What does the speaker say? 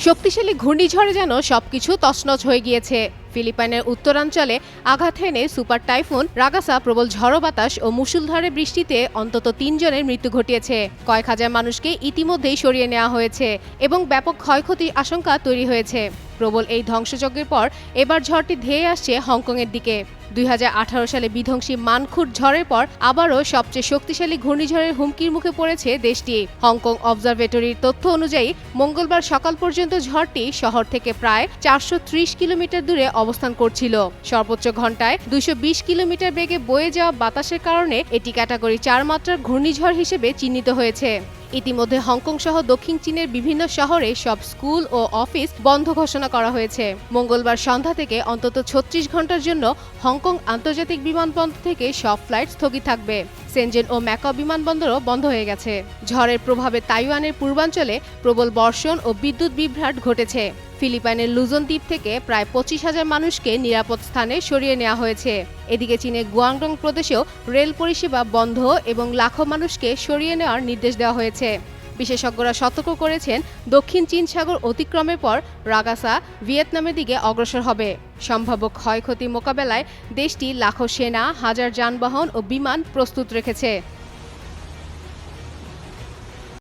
শক্তিশালী ঘূর্ণিঝড়ে যেন সবকিছু তছনছ হয়ে গিয়েছে। ফিলিপাইনের উত্তরাঞ্চলে আঘাত হেনে সুপার টাইফুন, রাগাসা, প্রবল ঝড়ো বাতাস ও মুষলধারে বৃষ্টিতে অন্তত তিনজনের মৃত্যু ঘটিয়েছে। কয়েক হাজার মানুষকে ইতিমধ্যেই সরিয়ে নেওয়া হয়েছে এবং ব্যাপক ক্ষয়ক্ষতির আশঙ্কা তৈরি হয়েছে। প্রবল এই ধ্বংসযজ্ঞের পর এবার ঝড়টি ধেয়ে আসছে হংকংয়ের দিকে। দুই হাজার আঠারো সালে বিধ্বংসী মানখুর ঝড়ের পর আবারও সবচেয়ে শক্তিশালী ঘূর্ণিঝড়ের হুমকির মুখে পড়েছে দেশটি। হংকং অবজারভেটরির তথ্য অনুযায়ী, মঙ্গলবার সকাল পর্যন্ত ঝড়টি শহর থেকে প্রায় চারশো ত্রিশ কিলোমিটার দূরে অবস্থান করছিল। সর্বোচ্চ ঘন্টায় দুইশো বিশ কিলোমিটার বেগে বয়ে যাওয়া বাতাসের কারণে এটি ক্যাটাগরি চার মাত্রার ঘূর্ণিঝড় হিসেবে চিহ্নিত হয়েছে। ইতিমধ্যে হংকং সহ দক্ষিণ চীনের বিভিন্ন শহরে সব স্কুল ও অফিস বন্ধ ঘোষণা করা হয়েছে। মঙ্গলবার সন্ধ্যা থেকে অন্তত ছত্রিশ ঘণ্টার জন্য হংকং আন্তর্জাতিক বিমানবন্দর থেকে সব ফ্লাইট স্থগিত থাকবে। সেনজেন ও ম্যাকাও বিমানবন্দরও বন্ধ হয়ে গেছে। ঝড়ের প্রভাবে তাইওয়ানের পূর্বাঞ্চলে প্রবল বর্ষণ ও বিদ্যুৎ বিভ্রাট ঘটেছে। ফিলিপাইনের লুজন দ্বীপ থেকে প্রায় পঁচিশ হাজার মানুষকে নিরাপদ স্থানে সরিয়ে নেওয়া হয়েছে। এদিকে চীনের গুয়াংডং প্রদেশেও রেল পরিষেবা বন্ধ এবং লাখো মানুষকে সরিয়ে নেওয়ার নির্দেশ দেওয়া হয়েছে। বিশেষজ্ঞরা সতর্ক করেছেন, দক্ষিণ চীন সাগর অতিক্রমের পর রাগাসা ভিয়েতনামের দিকে অগ্রসর হবে। সম্ভাব্য ক্ষয়ক্ষতি মোকাবেলায় দেশটি লাখো সেনা, হাজার যানবাহন ও বিমান প্রস্তুত রেখেছে।